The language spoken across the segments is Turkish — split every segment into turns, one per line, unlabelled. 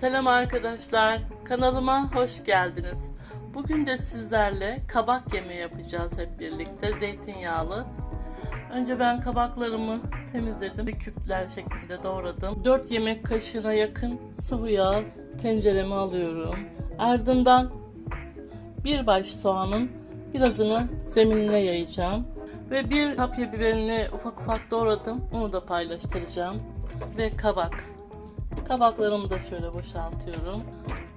Selam arkadaşlar, kanalıma hoş geldiniz. Bugün de sizlerle kabak yemeği yapacağız hep birlikte, zeytinyağlı. Önce ben kabaklarımı temizledim, küpler şeklinde doğradım. 4 yemek kaşığına yakın sıvı yağ tencereme alıyorum. Ardından bir baş soğanın birazını zeminine yayacağım. Ve bir kapya biberini ufak ufak doğradım. Onu da paylaştıracağım. Ve kabak. Kabaklarımı da şöyle boşaltıyorum.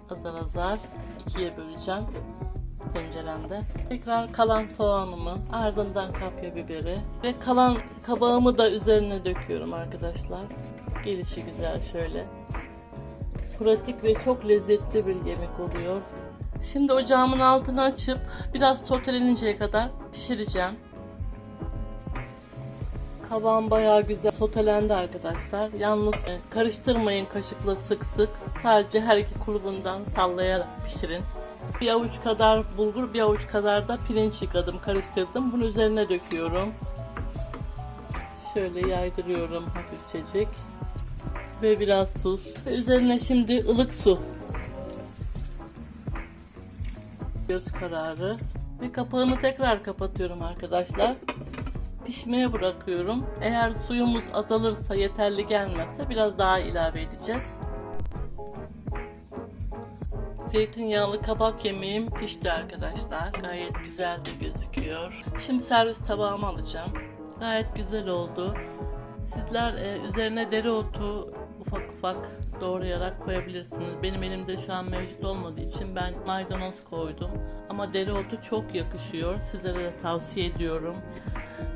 Azar azar ikiye böleceğim tenceremde. Tekrar kalan soğanımı, ardından kapya biberi ve kalan kabağımı da üzerine döküyorum arkadaşlar. Gelişi güzel şöyle. Pratik ve çok lezzetli bir yemek oluyor. Şimdi ocağımın altını açıp biraz sotelenince kadar pişireceğim. Kabağım bayağı güzel sotelendi arkadaşlar. Yalnız e, karıştırmayın kaşıkla sık sık. Sadece her iki kulubundan sallayarak pişirin. Bir avuç kadar bulgur, bir avuç kadar da pirinç yıkadım, karıştırdım. Bunu üzerine döküyorum. Şöyle yaydırıyorum hafifçecik. Ve biraz tuz. Üzerine şimdi ılık su. Göz kararı. Ve kapağını tekrar kapatıyorum arkadaşlar pişmeye bırakıyorum. Eğer suyumuz azalırsa yeterli gelmezse biraz daha ilave edeceğiz. Zeytinyağlı kabak yemeğim pişti arkadaşlar. Gayet güzel de gözüküyor. Şimdi servis tabağıma alacağım. Gayet güzel oldu. Sizler e, üzerine dereotu ufak ufak doğrayarak koyabilirsiniz. Benim elimde şu an mevcut olmadığı için ben maydanoz koydum. Ama dereotu çok yakışıyor. Sizlere de tavsiye ediyorum.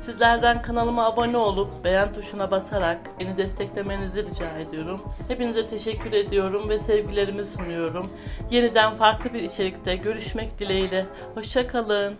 Sizlerden kanalıma abone olup beğen tuşuna basarak beni desteklemenizi rica ediyorum. Hepinize teşekkür ediyorum ve sevgilerimi sunuyorum. Yeniden farklı bir içerikte görüşmek dileğiyle. Hoşçakalın.